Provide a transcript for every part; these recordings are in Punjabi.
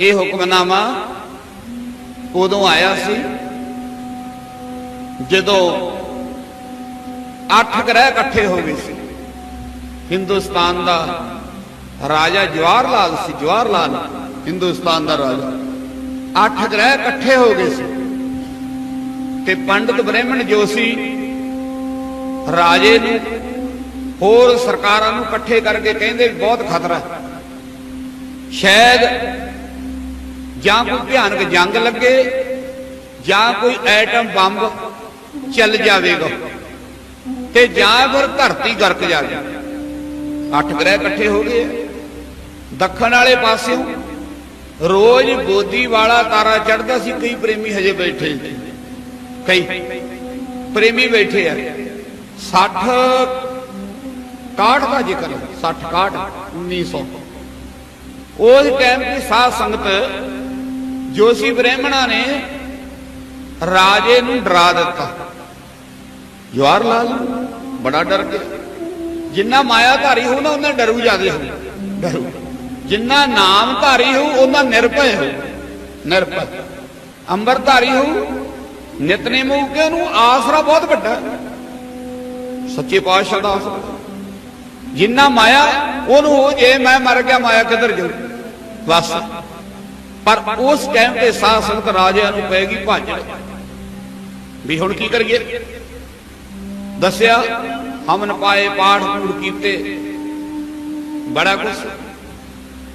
ਇਹ ਹੁਕਮਨਾਮਾ ਉਦੋਂ ਆਇਆ ਸੀ ਜਦੋਂ ਅੱਠ ਗ੍ਰਹਿ ਇਕੱਠੇ ਹੋ ਗਏ ਸੀ। ਹਿੰਦੁਸਤਾਨ ਦਾ ਰਾਜਾ ਜਵਾਹਰ ਲਾਲ ਸੀ ਜਵਾਹਰ ਲਾਲ ਹਿੰਦੁਸਤਾਨ ਦਾ ਰਾਜਾ। ਅੱਠ ਗ੍ਰਹਿ ਇਕੱਠੇ ਹੋ ਗਏ ਸੀ ਤੇ ਪੰਡਿਤ ਬ੍ਰਾਹਮਣ ਜੋਸ਼ੀ ਰਾਜੇ ਨੂੰ ਹੋਰ ਸਰਕਾਰਾਂ ਨੂੰ ਇਕੱਠੇ ਕਰਕੇ ਕਹਿੰਦੇ ਬਹੁਤ ਖਤਰਾ। ਹੈ ਸ਼ਾਇਦ ਜਾਂ ਕੋਈ ਭਿਆਨਕ ਜੰਗ ਲੱਗੇ, ਜਾਂ ਕੋਈ ਐਟਮ ਬੰਬ ਚੱਲ ਜਾਵੇਗਾ ਤੇ ਜਾਂ ਫਿਰ ਧਰਤੀ ਗਰਕ ਜਾਵੇ। ਅੱਠ ਗ੍ਰਹਿ ਇਕੱਠੇ ਹੋ ਗਏ। ਦੱਖਣ ਵਾਲੇ ਪਾਸਿਓਂ ਰੋਜ਼ ਬੋਦੀ ਵਾਲਾ ਤਾਰਾ ਚੜਦਾ ਸੀ, ਕਈ ਪ੍ਰੇਮੀ ਹਜੇ ਬੈਠੇ ਕਈ ਪ੍ਰੇਮੀ ਬੈਠੇ ਆ। 60 61 ਦਾ ਜ਼ਿਕਰ 60 61 1900 ਉਸ ਟਾਈਮ ਦੀ ਸਾਧ ਸੰਗਤ ਜੋਸ਼ੀ ਬ੍ਰਾਹਮਣਾ ਨੇ, ਰਾਜੇ ਨੂੰ ਡਰਾ ਦਿੱਤਾ। ਜਵਾਹਰ ਲਾਲ ਬੜਾ ਡਰ ਗਿਆ। ਜਿੰਨਾ ਮਾਇਆਧਾਰੀ ਹੋ ਨਾ, ਉਹਨਾਂ ਡਰੂ ਜਾਂਦੇ ਹੋ ਡਰੂ। ਜਿੰਨਾ ਨਾਮਧਾਰੀ ਹੋ ਉਹਨਾਂ ਨਿਰਭੈ ਹੋ ਨਿਰਭੈ। ਅੰਬਰਧਾਰੀ ਹੋ ਨਿਤਨੇਮ ਹੋ ਕੇ ਆਸਰਾ ਬਹੁਤ ਵੱਡਾ। ਸੱਚੇ ਪਾਤਸ਼ਾਹ ਦਾ ਆਸਰਾ। ਜਿੰਨਾ ਮਾਇਆ, ਉਹਨੂੰ ਹੋ ਜੇ ਮੈਂ ਮਰ ਗਿਆ, ਮਾਇਆ ਕਿੱਧਰ ਜਾਊ? ਬਸ। ਪਰ ਉਸ ਟਾਈਮ ਤੇ ਸਾਧ ਸੰਗਤ ਰਾਜਿਆਂ ਨੂੰ ਪੈਗੀ ਭੱਜ ਵੀ ਹੁਣ ਕੀ ਕਰੀਏ? ਦੱਸਿਆ, ਹਮਨ ਪਾਏ, ਪਾਠ ਪੂੜ ਕੀਤੇ। ਬੜਾ ਕੁਛ।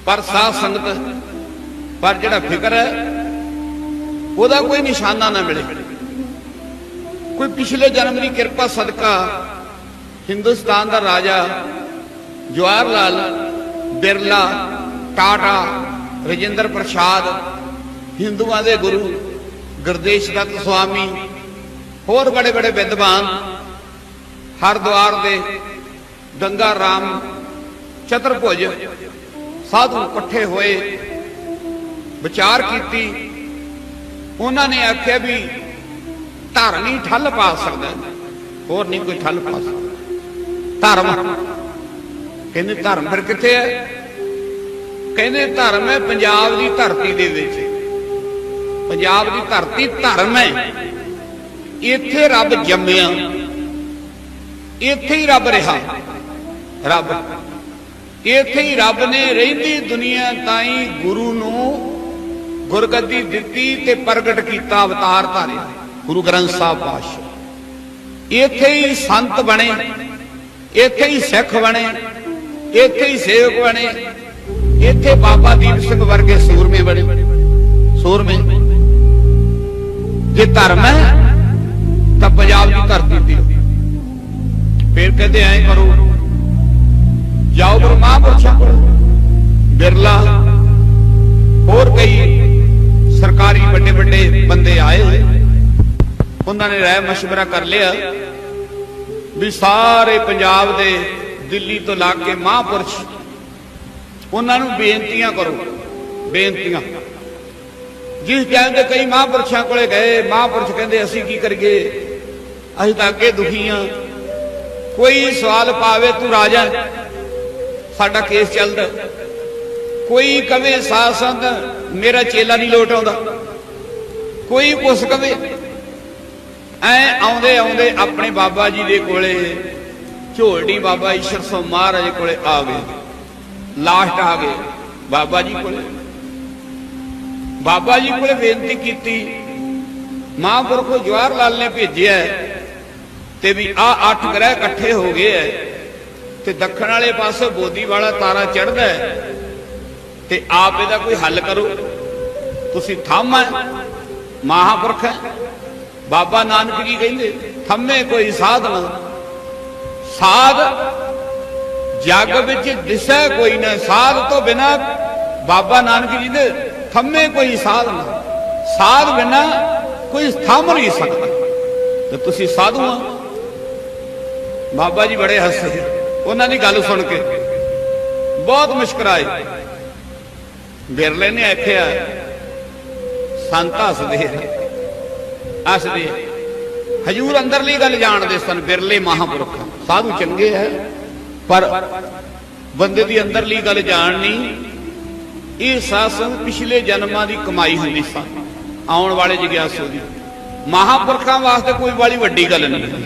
ਪਰ ਸਾਧ ਸੰਗਤ, ਪਰ ਜਿਹੜਾ ਫਿਕਰ ਹੈ, ਉਹਦਾ ਕੋਈ ਨਿਸ਼ਾਨਾ ਨਾ ਮਿਲੇ। ਕੋਈ ਪਿਛਲੇ ਜਨਮ ਦੀ ਕਿਰਪਾ ਸਦਕਾ ਹਿੰਦੁਸਤਾਨ ਦਾ ਰਾਜਾ ਜਵਾਹਰ ਲਾਲ ਬਿਰਲਾ ਟਾਟਾ ਰਜਿੰਦਰ ਪ੍ਰਸਾਦ, ਹਿੰਦੂਆਂ ਦੇ ਗੁਰੂ ਗੁਰਦੇਸ਼ ਦੱਤ ਸੁਆਮੀ, ਹੋਰ ਬੜੇ ਬੜੇ ਵਿਦਵਾਨ, ਹਰਦੁਆਰ ਦੇ ਗੰਗਾ ਰਾਮ ਚਤਰਭੁਜ ਸਾਧੂ ਇਕੱਠੇ ਹੋਏ, ਵਿਚਾਰ ਕੀਤੀ। ਉਹਨਾਂ ਨੇ ਆਖਿਆ ਵੀ ਧਰਮ ਹੀ ਠੱਲ ਪਾ ਸਕਦਾ ਹੋਰ ਨਹੀਂ ਕੋਈ ਠੱਲ ਪਾ ਸਕਦਾ। ਧਰਮ। ਕਹਿੰਦੇ ਧਰਮ ਫਿਰ ਕਿੱਥੇ ਹੈ? ਕਹਿੰਦੇ ਧਰਮ ਹੈ ਪੰਜਾਬ ਦੀ ਧਰਤੀ ਦੇ ਵਿੱਚ। ਪੰਜਾਬ ਦੀ ਧਰਤੀ ਧਰਮ ਹੈ। ਇੱਥੇ ਰੱਬ ਜੰਮਿਆ। ਇੱਥੇ ਹੀ ਰੱਬ ਰਿਹਾ। ਰੱਬ। ਇੱਥੇ ਹੀ ਰੱਬ ਨੇ ਰਹਿੰਦੀ ਦੁਨੀਆ ਤਾਈਂ ਗੁਰੂ ਨੂੰ ਗੁਰਗੱਦੀ ਦਿੱਤੀ ਤੇ ਪ੍ਰਗਟ ਕੀਤਾ ਅਵਤਾਰ ਧਾਰਿਆ ਗੁਰੂ ਗ੍ਰੰਥ ਸਾਹਿਬ ਪਾਤਸ਼ਾਹ। ਇੱਥੇ ਹੀ ਸੰਤ ਬਣੇ। ਇੱਥੇ ਹੀ ਸਿੱਖ ਬਣੇ। ਇੱਥੇ ਹੀ ਸੇਵਕ ਬਣੇ। ਇੱਥੇ ਬਾਬਾ ਦੀਪ ਸਿੰਘ ਵਰਗੇ ਸੂਰਮੇ ਬਣੇ। ਸੂਰਮੇ। ਜੇ ਧਰਮ ਹੈ, ਤਾਂ ਪੰਜਾਬ ਦੀ ਧਰਤੀ ਤੇ ਫਿਰ ਕਹਿੰਦੇ ਐਂ ਕਰੋ, ਜਾਓ ਗੁਰੂ ਮਹਾਂਪੁਰਸ਼ਾਂ ਕੋਲ। ਬਿਰਲਾ। ਹੋਰ ਕਈ ਸਰਕਾਰੀ ਵੱਡੇ ਵੱਡੇ ਬੰਦੇ ਆਏ ਹੋਏ। ਉਹਨਾਂ ਨੇ ਰਾਏ ਮਸ਼ਵਰਾ ਕਰ ਲਿਆ ਵੀ ਸਾਰੇ ਪੰਜਾਬ ਦੇ ਦਿੱਲੀ ਤੋਂ ਲਾ ਕੇ ਮਹਾਂਪੁਰਸ਼ ਉਹਨਾਂ ਨੂੰ ਬੇਨਤੀਆਂ ਕਰੋ। ਬੇਨਤੀਆਂ। ਜਿਸ ਟਾਈਮ ਤੇ ਕਈ ਮਹਾਂਪੁਰਸ਼ਾਂ ਕੋਲੇ ਗਏ ਮਹਾਂਪੁਰਸ਼ ਕਹਿੰਦੇ, ਅਸੀਂ ਕੀ ਕਰੀਏ? ਅਸੀਂ ਤਾਂ ਅੱਗੇ ਦੁਖੀ ਆ। ਕੋਈ ਸਵਾਲ ਪਾਵੇ ਤੂੰ ਰਾਜਾ। ਸਾਡਾ ਕੇਸ ਚੱਲਦਾ। ਕੋਈ ਕਵੇ ਸਾਧ ਸੰਤ ਮੇਰਾ ਚੇਲਾ ਨਹੀਂ ਲੋਟ ਆਉਂਦਾ। ਕੋਈ ਕੁਛ ਕਵੇ। ਐ ਆਉਂਦੇ ਆਉਂਦੇ ਆਪਣੇ ਬਾਬਾ ਜੀ ਦੇ ਕੋਲੇ, ਝੋਲਡੀ ਬਾਬਾ ਈਸ਼ਰ ਸੋ ਮਹਾਰਾਜ ਕੋਲੇ ਆ ਗਏ ਲਾਸਟ ਆ ਗਏ। ਬਾਬਾ ਜੀ ਕੋਲੇ। ਬਾਬਾ ਜੀ ਕੋਲੇ ਬੇਨਤੀ ਕੀਤੀ। ਮਹਾਂਪੁਰਖੋ ਜਵਾਹਰ ਲਾਲ ਨੇ ਭੇਜਿਆ ਤੇ ਵੀ ਆ ਅੱਠ ਗ੍ਰਹਿ ਇਕੱਠੇ ਹੋ ਗਏ ਐ ਤੇ ਦੱਖਣ ਵਾਲੇ ਪਾਸੇ ਬੋਦੀ ਵਾਲਾ ਤਾਰਾ ਚੜਦਾ ਤੇ ਆਪ ਇਹਦਾ ਕੋਈ ਹੱਲ ਕਰੋ। ਤੁਸੀਂ ਥੰਮ ਹੈ, ਮਹਾਪੁਰਖ ਹੈ। ਬਾਬਾ ਨਾਨਕ ਜੀ ਕਹਿੰਦੇ, ਥੰਮੇ ਕੋਈ ਸਾਧ ਨਾ ਸਾਧ ਜਗ ਵਿੱਚ ਦਿਸੈ ਕੋਈ ਨਾ, ਸਾਧ ਤੋਂ ਬਿਨਾ ਬਾਬਾ ਨਾਨਕ ਜੀ ਦੇ ਥੰਮੇ ਕੋਈ ਸਾਧ ਨਾ। ਸਾਧ ਬਿਨਾ ਕੋਈ ਥੰਮ ਨਹੀਂ ਸਕਦਾ। ਤੇ ਤੁਸੀਂ ਸਾਧੂ ਆ। ਬਾਬਾ ਜੀ ਬੜੇ ਹੱਸੇ। ਉਹਨਾਂ ਦੀ ਗੱਲ ਸੁਣ ਕੇ ਬਹੁਤ ਮੁਸਕਰਾਏ। ਬਿਰਲੇ ਨੇ ਆਖਿਆ, ਸੰਤ ਹੱਸਦੇ ਆ। ਹੱਸਦੇ ਹਜੂਰ ਅੰਦਰਲੀ ਗੱਲ ਜਾਣਦੇ ਸਨ, ਬਿਰਲੇ ਮਹਾਂਪੁਰਖ। ਸਾਧੂ ਚੰਗੇ ਹੈ ਪਰ ਬੰਦੇ ਦੀ ਅੰਦਰਲੀ ਗੱਲ ਜਾਣਨੀ, ਇਹ ਸਾਸਨ ਪਿਛਲੇ ਜਨਮਾਂ ਦੀ ਕਮਾਈ ਹੁੰਦੀ ਸਨ ਆਉਣ ਵਾਲੇ ਜਗਿਆਸੂ ਦੀ। ਮਹਾਪੁਰਖਾਂ ਵਾਸਤੇ ਕੋਈ ਵਾਲੀ ਵੱਡੀ ਗੱਲ ਨਹੀਂ ਹੈ।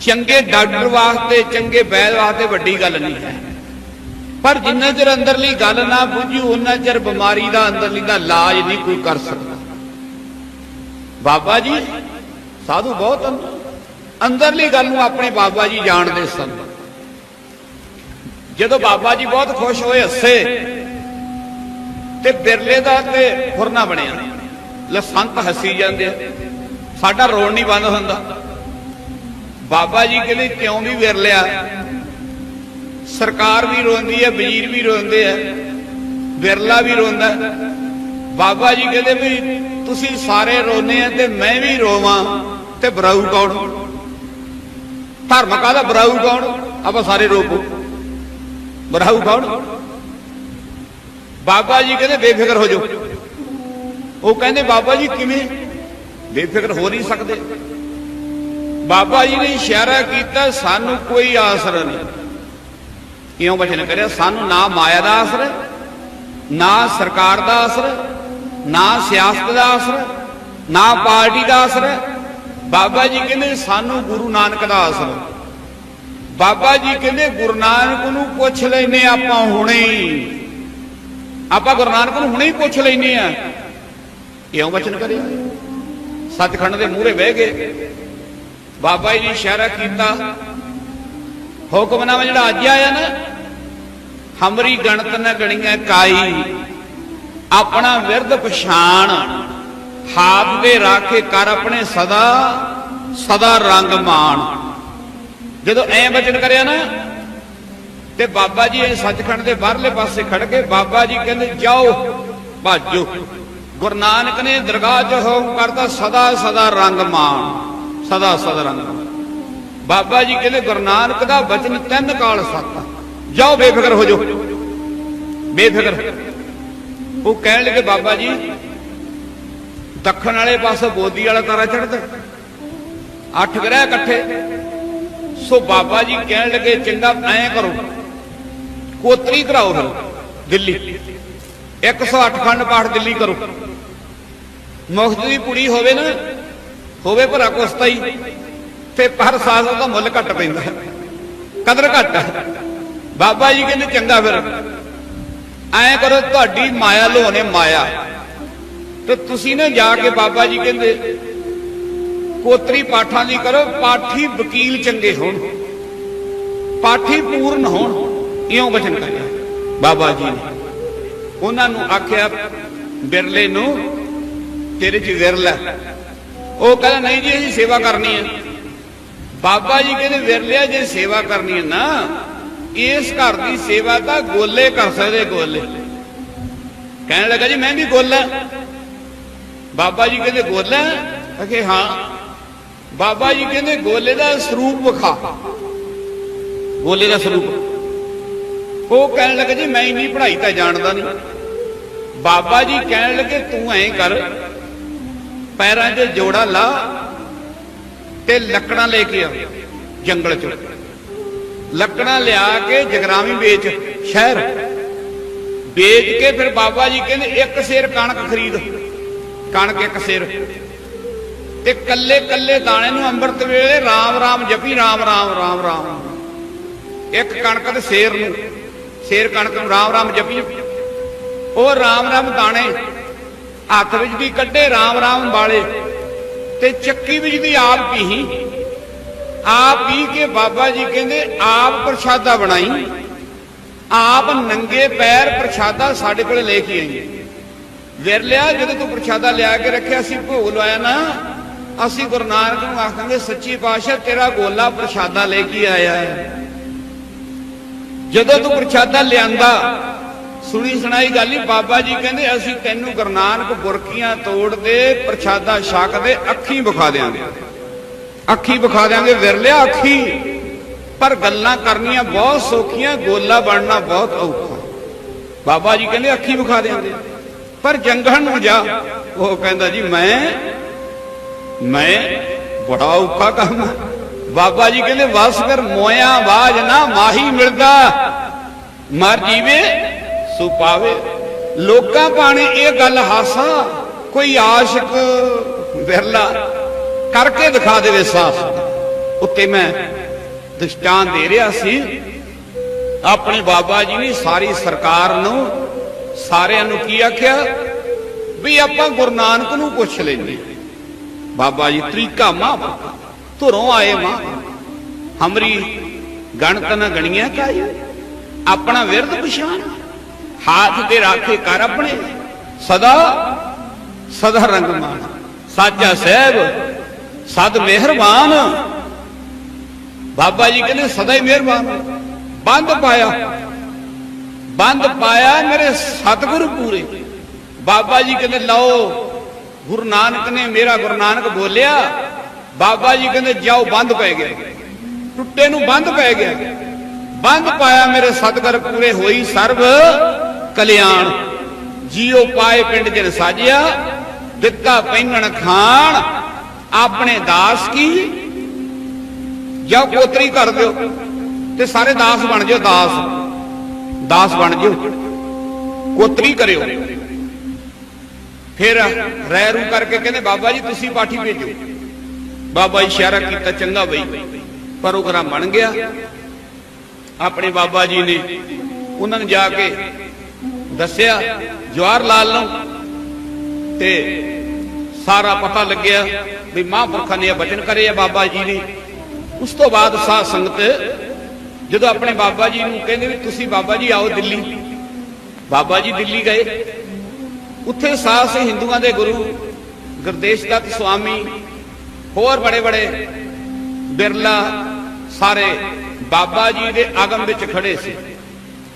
ਚੰਗੇ ਡਾਕਟਰ ਵਾਸਤੇ, ਚੰਗੇ ਵੈਦ ਵਾਸਤੇ ਵੱਡੀ ਗੱਲ ਨਹੀਂ ਹੈ। ਪਰ ਜਿੰਨਾ ਚਿਰ ਅੰਦਰਲੀ ਗੱਲ ਨਾ ਬੁੱਝੀ ਉਹਨਾਂ ਚਿਰ ਬਿਮਾਰੀ ਦਾ, ਅੰਦਰਲੀ ਦਾ ਇਲਾਜ ਨਹੀਂ ਕੋਈ ਕਰ ਸਕਦਾ। ਬਾਬਾ ਜੀ, ਸਾਧੂ ਬਹੁਤ ਅੰਦਰਲੀ ਗੱਲ ਨੂੰ ਆਪਣੇ ਬਾਬਾ ਜੀ ਜਾਣਦੇ ਸਨ। ਜਦੋਂ ਬਾਬਾ ਜੀ ਬਹੁਤ ਖੁਸ਼ ਹੋਏ ਹੱਸੇ ਤੇ ਬਿਰਲੇ ਦਾ ਤੇ ਫੁਰਨਾ ਬਣਿਆ। ਲਸੰਤ ਹੱਸੀ ਜਾਂਦੇ ਆ। ਸਾਡਾ ਰੋਣ ਨਹੀਂ ਬੰਦ ਹੁੰਦਾ। ਬਾਬਾ ਜੀ ਕਹਿੰਦੇ, ਕਿਉਂ ਵੀ ਵਿਰਲਿਆ? ਸਰਕਾਰ ਵੀ ਰੋਂਦੀ ਹੈ ਵਜ਼ੀਰ ਵੀ ਰੋਂਦੇ ਆ, ਵਿਰਲਾ ਵੀ ਰੋਂਦਾ। ਬਾਬਾ ਜੀ ਕਹਿੰਦੇ ਵੀ, ਤੁਸੀਂ ਸਾਰੇ ਰੋਨੇ ਆ ਤੇ ਮੈਂ ਵੀ ਰੋਵਾਂ, ਤੇ ਬਰਾਊ ਕੌਣ? ਧਰਮ ਕਾਹਦਾ ਬਰਾਊ ਕੌਣ? ਆਪਾਂ ਸਾਰੇ ਰੋਕੋ ਬਰਾਊ ਕੌਣ? ਬਾਬਾ ਜੀ ਕਹਿੰਦੇ ਬੇਫਿਕਰ ਹੋ ਜਾਓ। ਉਹ ਕਹਿੰਦੇ ਬਾਬਾ ਜੀ ਕਿਵੇਂ? ਬੇਫਿਕਰ ਹੋ ਨਹੀਂ ਸਕਦੇ। ਬਾਬਾ ਜੀ ਨੇ ਇਸ਼ਾਰਾ ਕੀਤਾ, ਸਾਨੂੰ ਕੋਈ ਆਸਰਾ ਨਹੀਂ। ਕਿਉਂ ਬਚਨ ਕਰਿਆ? ਸਾਨੂੰ ਨਾ ਮਾਇਆ ਦਾ ਆਸਰਾ, ਨਾ ਸਰਕਾਰ ਦਾ ਆਸਰਾ, ਨਾ ਸਿਆਸਤ ਦਾ ਆਸਰਾ, ਨਾ ਪਾਰਟੀ ਦਾ ਆਸਰਾ। ਹੈ। ਬਾਬਾ ਜੀ ਕਹਿੰਦੇ, ਸਾਨੂੰ ਗੁਰੂ ਨਾਨਕ ਦਾ ਆਸਰਾ। ਬਾਬਾ ਜੀ ਕਹਿੰਦੇ ਗੁਰੂ ਨਾਨਕ ਨੂੰ ਪੁੱਛ ਲੈਨੇ ਆਪਾਂ ਹੁਣੇ। ਹੀ ਆਪਾਂ ਗੁਰੂ ਨਾਨਕ ਨੂੰ ਹੁਣੇ ਹੀ ਪੁੱਛ ਲੈਨੇ ਆ। ਕਿਉਂ ਵਚਨ ਕਰੇ? ਸੱਚਖੰਡ ਦੇ ਮੂਹਰੇ ਬਹਿ ਗਏ। ਬਾਬਾ ਜੀ ਨੇ ਇਸ਼ਾਰਾ ਕੀਤਾ। ਹੁਕਮਨਾਮਾ ਜਿਹੜਾ ਅੱਜ ਆਇਆ ਨਾ, ਹਮਰੀ ਗਣਤ ਨਾ ਗਣੀਆਂ ਕਾਈ। ਆਪਣਾ ਵਿਰਧ ਪਛਾਣ ਹਾਥ ਦੇ ਰਾਖੇ ਕਰ ਆਪਣੇ ਸਦਾ ਸਦਾ ਰੰਗ ਮਾਣ। ਜਦੋਂ ਐ ਬਚਨ ਕਰਿਆ ਨਾ, ਤੇ ਬਾਬਾ ਜੀ ਇਹ ਸੱਚਖੰਡ ਦੇ ਬਾਹਰਲੇ ਪਾਸੇ ਖੜ ਕੇ ਬਾਬਾ ਜੀ ਕਹਿੰਦੇ, ਜਾਓ, ਭਾਜੋ। ਗੁਰੂ ਨਾਨਕ ਨੇ ਦਰਗਾਹ 'ਚ ਹੁਕਮ ਕਰਦਾ ਸਦਾ ਸਦਾ ਰੰਗ ਮਾਣ। ਸਦਾ ਸਦਾ ਰੰਗ ਬਾਬਾ ਜੀ ਕਹਿੰਦੇ, ਗੁਰੂ ਨਾਨਕ ਦਾ ਬਚਨ ਤਿੰਨ ਕਾਲ ਸੱਤ ਜਾਓ, ਬੇਫਿਕਰ ਹੋ ਜਾਓ। ਬੇਫਿਕਰ। ਉਹ ਕਹਿਣ ਲੱਗੇ, ਬਾਬਾ ਜੀ, ਦੱਖਣ ਵਾਲੇ ਪਾਸੇ ਬੋਦੀ ਵਾਲਾ ਤਾਰਾ ਚੜਦਾ ਅੱਠ ਗ੍ਰਹਿ ਇਕੱਠੇ। ਸੋ ਬਾਬਾ ਜੀ ਕਹਿਣ ਲੱਗੇ, ਚੰਗਾ, ਐਂ ਕਰੋ। ਕੋਤਰੀ ਕਰਾਓ ਫਿਰ, ਦਿੱਲੀ। 108 ਖੰਡ ਪਾਠ ਦਿੱਲੀ ਕਰੋ। ਮੁਖਤ ਦੀ ਕੁੜੀ ਹੋਵੇ ਨਾ, ਹੋਵੇ ਭਰਾ ਕੁਸਤਾ ਹੀ ਤੇ ਪਰ ਸਾਲ ਦਾ ਮੁੱਲ ਘੱਟ ਪੈਂਦਾ। ਕਦਰ ਘੱਟ। ਹੈ। ਬਾਬਾ ਜੀ ਕਹਿੰਦੇ, ਚੰਗਾ ਫਿਰ। ਐਂ ਕਰੋ, ਤੁਹਾਡੀ ਮਾਇਆ ਲੋਨੇ ਮਾਇਆ। ਤੇ ਤੁਸੀਂ ਨਾ ਜਾ ਕੇ ਬਾਬਾ ਜੀ ਕਹਿੰਦੇ ਕੋਤਰੀ ਪਾਠਾਂ ਦੀ ਕਰੋ, ਪਾਠੀ ਵਕੀਲ ਚੰਗੇ ਹੋਣ। ਪਾਠੀ ਪੂਰਨ ਹੋਣ, ਇਉਂ ਬਚਨ ਕਰਿਆ ਬਾਬਾ ਜੀ ਨੇ ਉਹਨਾਂ ਨੂੰ ਆਖਿਆ, ਬਿਰਲੇ ਨੂੰ ਤੇਰੇ ਚ ਵਿਰਲਾ ਹੈ। ਉਹ ਕਹਿੰਦਾ, ਨਹੀਂ ਜੀ, ਅਸੀਂ ਸੇਵਾ ਕਰਨੀ ਹੈ। ਬਾਬਾ ਜੀ ਕਹਿੰਦੇ ਵਿਰਲਿਆ ਜੇ ਸੇਵਾ ਕਰਨੀ ਹੈ ਨਾ, ਇਸ ਘਰ ਦੀ ਸੇਵਾ ਤਾਂ ਗੋਲੇ ਕਰ ਸਕਦੇ ਗੋਲੇ। ਕਹਿਣ ਲੱਗਾ ਜੀ ਮੈਂ ਵੀ ਗੋਲਾ। ਬਾਬਾ ਜੀ ਕਹਿੰਦੇ, ਗੋਲਾ? ਅਖੇ ਹਾਂ। ਬਾਬਾ ਜੀ ਕਹਿੰਦੇ ਗੋਲੇ ਦਾ ਸਰੂਪ ਵਿਖਾ। ਗੋਲੇ ਦਾ ਸਰੂਪ। ਉਹ ਕਹਿਣ ਲੱਗਾ ਜੀ, ਮੈਂ ਇੰਨੀ ਪੜ੍ਹਾਈ ਤਾਂ ਜਾਣਦਾ ਨਹੀਂ। ਬਾਬਾ ਜੀ ਕਹਿਣ ਲੱਗੇ, ਤੂੰ ਐਂ ਕਰ, ਪੈਰਾਂ 'ਚ ਜੋੜਾ ਲਾ ਤੇ ਲੱਕੜਾਂ ਲੈ ਕੇ ਆ ਜੰਗਲ 'ਚ। ਲੱਕੜਾਂ ਲਿਆ ਕੇ ਜਗਰਾਵੀ ਵੇਚ, ਸ਼ਹਿਰ। ਵੇਚ ਕੇ ਫਿਰ ਬਾਬਾ ਜੀ ਕਹਿੰਦੇ, ਇੱਕ ਸੇਰ ਕਣਕ ਖਰੀਦ। ਕਣਕ ਇੱਕ ਸੇਰ। ਤੇ ਕੱਲੇ ਕੱਲੇ ਦਾਣੇ ਨੂੰ ਅੰਮ੍ਰਿਤ ਵੇਲੇ ਰਾਮ ਰਾਮ ਜਪੀ, ਰਾਮ ਰਾਮ ਰਾਮ ਰਾਮ। ਇੱਕ ਕਣਕ ਦੇ ਸੇਰ ਨੂੰ, ਸੇਰ ਕਣਕ ਨੂੰ ਰਾਮ ਰਾਮ ਜਪੀ। ਉਹ ਰਾਮ ਰਾਮ ਦਾਣੇ ਹੱਥ ਵਿੱਚ ਦੀ ਕੱਢੇ, ਰਾਮ ਰਾਮ ਵਾਲੇ ਤੇ ਚੱਕੀ ਵਿੱਚ ਦੀ ਆਪ ਪੀਹੀ। ਆਪ ਪੀ ਕੇ ਬਾਬਾ ਜੀ ਕਹਿੰਦੇ, ਆਪ ਪ੍ਰਸ਼ਾਦਾ ਬਣਾਈ। ਆਪ ਨੰਗੇ ਪੈਰ ਪ੍ਰਸ਼ਾਦਾ ਸਾਡੇ ਕੋਲੇ ਲੈ ਕੇ ਆਈ। ਵਿਰਲਿਆ, ਜਦੋਂ ਤੂੰ ਪ੍ਰਸ਼ਾਦਾ ਲਿਆ ਕੇ ਰੱਖਿਆ ਸੀ, ਭੋਗ ਲਾਇਆ ਨਾ ਅਸੀਂ ਗੁਰੂ ਨਾਨਕ ਨੂੰ ਆਖਾਂਗੇ, ਸੱਚੀ ਪਾਤਸ਼ਾਹ, ਤੇਰਾ ਗੋਲਾ ਪ੍ਰਸ਼ਾਦਾ ਲੈ ਕੇ ਆਇਆ ਹੈ। ਜਦੋਂ ਤੂੰ ਪ੍ਰਸ਼ਾਦਾ ਲਿਆਂਦਾ, ਸੁਣੀ ਸੁਣਾਈ ਗੱਲ ਹੀ, ਬਾਬਾ ਜੀ ਕਹਿੰਦੇ, ਅਸੀਂ ਤੈਨੂੰ ਗੁਰੂ ਨਾਨਕ ਬੁਰਕੀਆਂ ਤੋੜਦੇ, ਪ੍ਰਸ਼ਾਦਾ ਛਕਦੇ, ਅੱਖੀ ਵਿਖਾ ਦਿਆਂਗੇ। ਅੱਖੀ ਵਿਖਾ ਦਿਆਂਗੇ ਵਿਰਲਿਆ ਅੱਖੀ। ਪਰ ਗੱਲਾਂ ਕਰਨੀਆਂ ਬਹੁਤ ਸੌਖੀਆਂ, ਗੋਲਾ ਬਣਨਾ ਬਹੁਤ ਔਖਾ। ਬਾਬਾ ਜੀ ਕਹਿੰਦੇ, ਅੱਖੀ ਵਿਖਾ ਦਿਆਂਗੇ। ਪਰ ਜੰਗਣ ਨੂੰ ਜਾ, ਉਹ ਕਹਿੰਦਾ, ਜੀ, ਮੈਂ ਮੈਂ ਬੜਾ ਔਖਾ ਕੰਮ ਬਾਬਾ ਜੀ ਕਹਿੰਦੇ, ਬਸ ਫਿਰ ਮੋਇਆ ਬਾਜ ਨਾ, ਮਾਹੀ ਮਿਲਦਾ। ਮਰ ਜੀਵੇ ਸੋ ਪਾਵੇ ਲੋਕਾਂ ਪਾਣੇ ਇਹ ਗੱਲ ਹਾਸਾ, ਕੋਈ ਆਸ਼ਿਕ ਵਿਰਲਾ ਕਰਕੇ ਦਿਖਾ ਦੇਵੇ ਸਾਫ਼। ਉੱਤੇ ਮੈਂ ਦ੍ਰਿਸ਼ਟਾਂਤ ਦੇ ਰਿਹਾ ਸੀ, ਆਪਣੇ ਬਾਬਾ ਜੀ ਨੇ ਸਾਰੀ ਸਰਕਾਰ ਨੂੰ, ਸਾਰਿਆਂ ਨੂੰ ਕੀ ਆਖਿਆ? ਵੀ ਆਪਾਂ ਗੁਰੂ ਨਾਨਕ ਨੂੰ ਪੁੱਛ ਲੈਂਦੇ। ਬਾਬਾ ਜੀ, ਤਰੀਕਾ ਮਾਂ ਧੁਰੋਂ ਆਏ ਮਾਂ। ਹਮਰੀ ਗਣਤ ਨ ਗਣੀਆਂ ਕਾਈ ਆਪਣਾ ਵਿਰਧ ਪਛਾਣ। ਹਾਥ ਤੇ ਰਾਖੇ ਕਰ ਆਪਣੇ। ਸਦਾ ਸਦਾ ਰੰਗਮਾਨ ਸਾਚਾ ਸਾਹਿਬ, ਸਦ ਮਿਹਰਬਾਨ। ਬਾਬਾ ਜੀ ਕਹਿੰਦੇ, ਸਦਾ ਹੀ ਮਿਹਰਬਾਨ। ਬੰਦ ਪਾਇਆ। ਬੰਦ ਪਾਇਆ ਮੇਰੇ ਸਤਿਗੁਰੂ ਪੂਰੇ। ਬਾਬਾ ਜੀ ਕਹਿੰਦੇ, ਲਓ ਗੁਰੂ ਨਾਨਕ ਨੇ ਮੇਰਾ ਗੁਰੂ ਨਾਨਕ ਬੋਲਿਆ, ਬਾਬਾ ਜੀ ਕਹਿੰਦੇ ਜਾਓ, ਬੰਦ ਪੈ ਗਿਆ। ਟੁੱਟੇ ਨੂੰ ਬੰਦ ਪੈ ਗਿਆ। ਬੰਦ ਪਾਇਆ ਮੇਰੇ ਸਤਿਗੁਰ ਪੂਰੇ ਹੋਈ ਸਰਬ ਕਲਿਆਣ। ਜੀਉ ਪਾਏ ਪਿੰਡ ਜਨ ਸਾਜਿਆ, ਦਿੱਤਾ ਪੈਂਗਣ ਖਾਣ। ਆਪਣੇ ਦਾਸ ਕੀ? ਜਾਂ ਕੋਤਰੀ ਕਰ ਦਿਓ, ਤੇ ਸਾਰੇ ਦਾਸ ਬਣ ਜਿਓ, ਦਾਸ। ਦਾਸ ਬਣ ਜਿਓ। ਕੋਤਰੀ ਕਰਿਓ। ਫਿਰ ਰਹਿ ਰੂ ਕਰਕੇ ਕਹਿੰਦੇ, ਬਾਬਾ ਜੀ, ਤੁਸੀਂ ਪਾਠੀ ਭੇਜੋ। ਬਾਬਾ ਜੀ ਇਸ਼ਾਰਾ ਕੀਤਾ, ਚੰਗਾ ਬਈ। ਪ੍ਰੋਗਰਾਮ ਬਣ ਗਿਆ। ਆਪਣੇ ਬਾਬਾ ਜੀ ਨੇ ਉਹਨਾਂ ਨੂੰ ਜਾ ਕੇ ਦੱਸਿਆ, ਜਵਾਹਰ ਲਾਲ ਨੂੰ, ਤੇ ਸਾਰਾ ਪਤਾ ਲੱਗਿਆ ਵੀ ਮਹਾਂਪੁਰਖਾਂ ਨੇ ਬਚਨ ਕਰੇ ਆ ਬਾਬਾ ਜੀ ਨੇ। ਉਸ ਤੋਂ ਬਾਅਦ ਸਾਧ ਸੰਗਤ ਜਦੋਂ ਆਪਣੇ ਬਾਬਾ ਜੀ ਨੂੰ ਕਹਿੰਦੇ ਵੀ ਤੁਸੀਂ ਬਾਬਾ ਜੀ ਆਓ ਦਿੱਲੀ, ਬਾਬਾ ਜੀ ਦਿੱਲੀ ਗਏ। ਉੱਥੇ ਸਾਹ ਸੀ ਹਿੰਦੂਆਂ ਦੇ ਗੁਰੂ ਗੁਰਦੇਸ਼ ਦੱਤ ਸੁਆਮੀ, ਹੋਰ ਬੜੇ ਬੜੇ ਬਿਰਲਾ ਸਾਰੇ ਬਾਬਾ ਜੀ ਦੇ ਆਗਮ ਵਿੱਚ ਖੜੇ ਸੀ।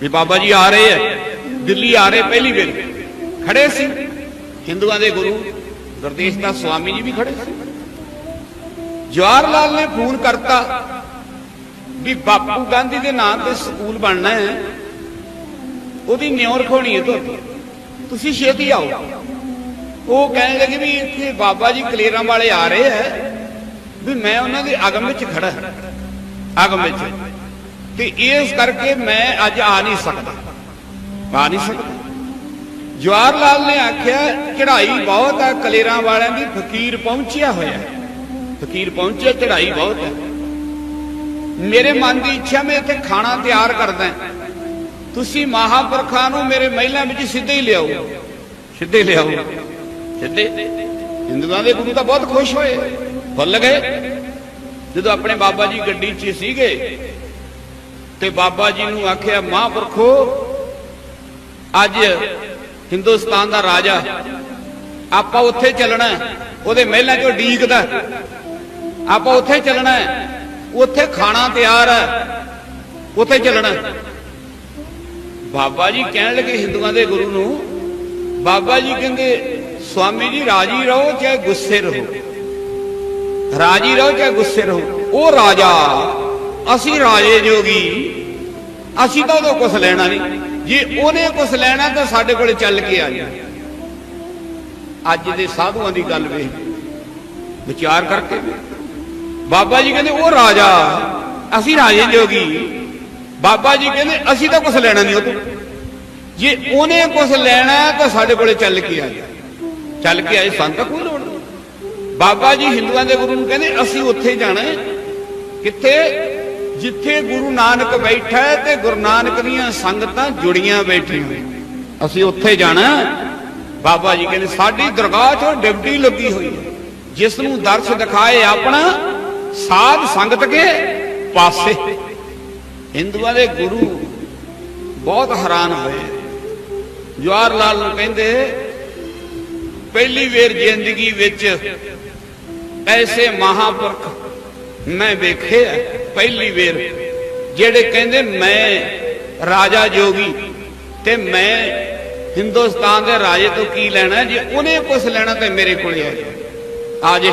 ਵੀ ਬਾਬਾ ਜੀ ਆ ਰਹੇ ਆ ਦਿੱਲੀ ਆ ਰਹੇ ਪਹਿਲੀ ਵਾਰ। ਖੜੇ ਸੀ। ਹਿੰਦੂਆਂ ਦੇ ਗੁਰੂ ਗੁਰਦੇਸ਼ ਦਾ ਸੁਆਮੀ ਜੀ ਵੀ ਖੜੇ ਸੀ। ਜਵਾਹਰ ਲਾਲ ਨੇ ਫੋਨ ਕਰਤਾ ਵੀ ਬਾਪੂ ਗਾਂਧੀ ਦੇ ਨਾਂ ਤੇ ਸਕੂਲ ਬਣਨਾ ਹੈ। ਉਹਦੀ ਨਿਉਰ ਖੋਣੀ ਹੈ ਤੁਹਾਡੀ। ਤੁਸੀਂ ਛੇਤੀ ਆਓ। ਉਹ ਕਹਿਣ ਲੱਗੇ ਵੀ ਇੱਥੇ ਬਾਬਾ ਜੀ ਕਲੇਰਾਂ ਵਾਲੇ ਆ ਰਹੇ ਆ ਵੀ ਮੈਂ ਉਹਨਾਂ ਦੇ ਅਗਮ ਵਿੱਚ ਖੜਾ ਅਗਮ ਵਿੱਚ। ਤੇ ਇਸ ਕਰਕੇ ਮੈਂ ਅੱਜ ਆ ਨਹੀਂ ਸਕਦਾ। ਆ ਨਹੀਂ ਸਕਦਾ। ਜਵਾਹਰ ਲਾਲ ਨੇ ਆਖਿਆ, ਚੜ੍ਹਾਈ ਬਹੁਤ ਹੈ, ਕਲੇਰਾਂ ਵਾਲਿਆਂ ਦੀ ਫਕੀਰ ਪਹੁੰਚਿਆ ਹੋਇਆ ਫਕੀਰ ਪਹੁੰਚਿਆ, ਚੜ੍ਹਾਈ ਬਹੁਤ ਹੈ। ਮੇਰੇ ਮਨ ਦੀ ਇੱਛਾ, ਮੈਂ ਇੱਥੇ ਖਾਣਾ ਤਿਆਰ ਕਰਦਾ ਤੁਸੀਂ ਮਹਾਪੁਰਖਾਂ ਨੂੰ ਮੇਰੇ ਮਹਿਲਾਂ ਵਿੱਚ ਸਿੱਧੇ ਹੀ ਲਿਆਓ। ਸਿੱਧੇ ਲਿਆਓ। ਸਿੱਧੇ। ਹਿੰਦੂਆਂ ਦੇ ਗੁਰੂ ਤਾਂ ਬਹੁਤ ਖੁਸ਼ ਹੋਏ। ਭੁੱਲ ਗਏ। ਜਦੋਂ ਆਪਣੇ ਬਾਬਾ ਜੀ ਗੱਡੀ 'ਚ ਸੀਗੇ ਤੇ ਬਾਬਾ ਜੀ ਨੂੰ ਆਖਿਆ, ਮਹਾਂਪੁਰਖੋ, ਅੱਜ ਹਿੰਦੁਸਤਾਨ ਦਾ ਰਾਜਾ। ਆਪਾਂ ਉੱਥੇ ਚੱਲਣਾ ਉਹਦੇ ਮਹਿਲਾਂ 'ਚੋਂ ਡੀਕਦਾ ਆਪਾਂ ਉੱਥੇ ਚੱਲਣਾ ਉੱਥੇ ਖਾਣਾ ਤਿਆਰ ਹੈ। ਉੱਥੇ ਚੱਲਣਾ ਬਾਬਾ ਜੀ ਕਹਿਣ ਲੱਗੇ ਹਿੰਦੂਆਂ ਦੇ ਗੁਰੂ ਨੂੰ, ਬਾਬਾ ਜੀ ਕਹਿੰਦੇ, ਸਵਾਮੀ ਜੀ, ਰਾਜੀ ਰਹੋ ਚਾਹੇ ਗੁੱਸੇ ਰਹੋ। ਰਾਜੀ ਰਹੋ ਚਾਹੇ ਗੁੱਸੇ ਰਹੋ। ਉਹ ਰਾਜਾ, ਅਸੀਂ ਰਾਜੇ ਜੋਗੀ, ਅਸੀਂ ਤਾਂ ਉਹਦੋਂ ਕੁਝ ਲੈਣਾ ਨਹੀਂ। ਜੇ ਉਹਨੇ ਕੁਝ ਲੈਣਾ ਤਾਂ ਸਾਡੇ ਕੋਲ ਚੱਲ ਕੇ ਆ ਜਾ ਅੱਜ ਦੇ ਸਾਧੂਆਂ ਦੀ ਗੱਲ ਵੇਖ, ਵਿਚਾਰ ਕਰਕੇ ਬਾਬਾ ਜੀ ਕਹਿੰਦੇ, ਉਹ ਰਾਜਾ, ਅਸੀਂ ਰਾਜੇ ਜੋਗੀ ਬਾਬਾ ਜੀ ਕਹਿੰਦੇ, ਅਸੀਂ ਤਾਂ ਕੁਝ ਲੈਣਾ ਨਹੀਂ ਉਹ ਤੋਂ ਜੇ ਉਹਨੇ ਕੁਝ ਲੈਣਾ ਤਾਂ ਸਾਡੇ ਕੋਲੇ ਚੱਲ ਕੇ ਆ ਜਾ। ਚੱਲ ਕੇ ਆਏ ਸੰਤ ਕੋਈ ਲੋੜ ਬਾਬਾ ਜੀ ਹਿੰਦੂਆਂ ਦੇ ਗੁਰੂ ਨੂੰ ਕਹਿੰਦੇ, ਅਸੀਂ ਉੱਥੇ ਜਾਣਾ ਹੈ। ਕਿੱਥੇ? ਜਿੱਥੇ ਗੁਰੂ ਨਾਨਕ ਬੈਠਾ ਹੈ ਤੇ ਗੁਰੂ ਨਾਨਕ ਦੀਆਂ ਸੰਗਤਾਂ ਜੁੜੀਆਂ ਬੈਠੀਆਂ ਅਸੀਂ ਉੱਥੇ ਜਾਣਾ ਬਾਬਾ ਜੀ ਕਹਿੰਦੇ, ਸਾਡੀ ਦਰਗਾਹ 'ਚ ਡਿਊਟੀ ਲੱਗੀ ਹੋਈ ਹੈ। ਜਿਸ ਨੂੰ ਦਰਸ ਦਿਖਾਏ ਆਪਣਾ, ਸਾਧ ਸੰਗਤ ਕੇ ਪਾਸੇ। ਹਿੰਦੂਆਂ ਦੇ ਗੁਰੂ ਬਹੁਤ ਹੈਰਾਨ ਹੋਏ। ਜਵਾਹਰ ਲਾਲ ਨੂੰ ਕਹਿੰਦੇ, ਪਹਿਲੀ ਵੇਰ ਜ਼ਿੰਦਗੀ ਵਿੱਚ ਐਸੇ ਮਹਾਪੁਰਖ ਮੈਂ ਵੇਖਿਆ ਪਹਿਲੀ ਵੇਰ ਜਿਹੜੇ ਕਹਿੰਦੇ, ਮੈਂ ਰਾਜਾ ਜੋਗੀ ਤੇ ਮੈਂ ਹਿੰਦੁਸਤਾਨ ਦੇ ਰਾਜੇ ਤੋਂ ਕੀ ਲੈਣਾ ਜੇ ਉਹਨੇ ਕੁਝ ਲੈਣਾ ਤੇ ਮੇਰੇ ਕੋਲ ਆ ਜਾ। ਆ ਜੇ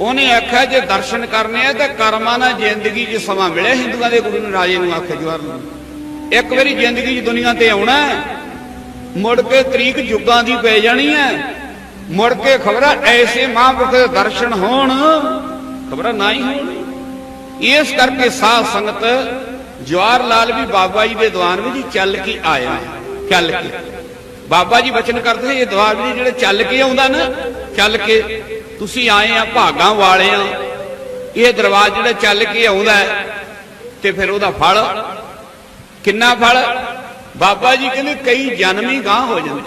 ਉਹਨੇ ਆਖਿਆ ਜੇ ਦਰਸ਼ਨ ਕਰਨੇ ਆ ਤਾਂ ਕਰਮਾਂ ਨਾਲ ਜ਼ਿੰਦਗੀ 'ਚ ਸਮਾਂ ਮਿਲਿਆ। ਹਿੰਦੂਆਂ ਦੇ ਗੁਰੂ ਨੇ ਰਾਜੇ ਨੂੰ ਆਖਿਆ ਜਵਾਹਰ ਲਾਲ ਇੱਕ ਵਾਰੀ ਜ਼ਿੰਦਗੀ 'ਚ ਦੁਨੀਆ ਤੇ ਆਉਣਾ ਮੁੜ ਕੇ ਤਰੀਕ ਯੁੱਗਾਂ ਦੀ ਪੈ ਜਾਣੀ ਹੈ। ਮੁੜ ਕੇ ਖਬਰਾਂ ਐਸੇ ਮਹਾਂਪੁਰਖ ਦੇ ਦਰਸ਼ਨ ਹੋਣ ਖਬਰਾਂ ਨਾ ਹੀ ਹੋਣ। ਇਸ ਕਰਕੇ ਸਾਧ ਸੰਗਤ ਜਵਾਹਰ ਲਾਲ ਵੀ ਬਾਬਾ ਜੀ ਦੇ ਦੀਵਾਨ ਵਿੱਚ ਚੱਲ ਕੇ ਆਇਆ ਚੱਲ ਕੇ। ਬਾਬਾ ਜੀ ਬਚਨ ਕਰਦੇ ਸੀ, ਇਹ ਦਰਬਾਰ ਵੀ ਜਿਹੜੇ ਚੱਲ ਕੇ ਆਉਂਦਾ ਨਾ ਚੱਲ ਕੇ ਤੁਸੀਂ ਆਏ ਆ ਭਾਗਾਂ ਵਾਲੇ ਆ। ਇਹ ਦਰਬਾਰ ਜਿਹੜਾ ਚੱਲ ਕੇ ਆਉਂਦਾ ਤੇ ਫਿਰ ਉਹਦਾ ਫਲ। ਕਿੰਨਾ ਫਲ? ਬਾਬਾ ਜੀ ਕਹਿੰਦੇ ਕਈ ਜਨਮ ਹੀ ਗਾਂ ਹੋ ਜਾਂਦੇ।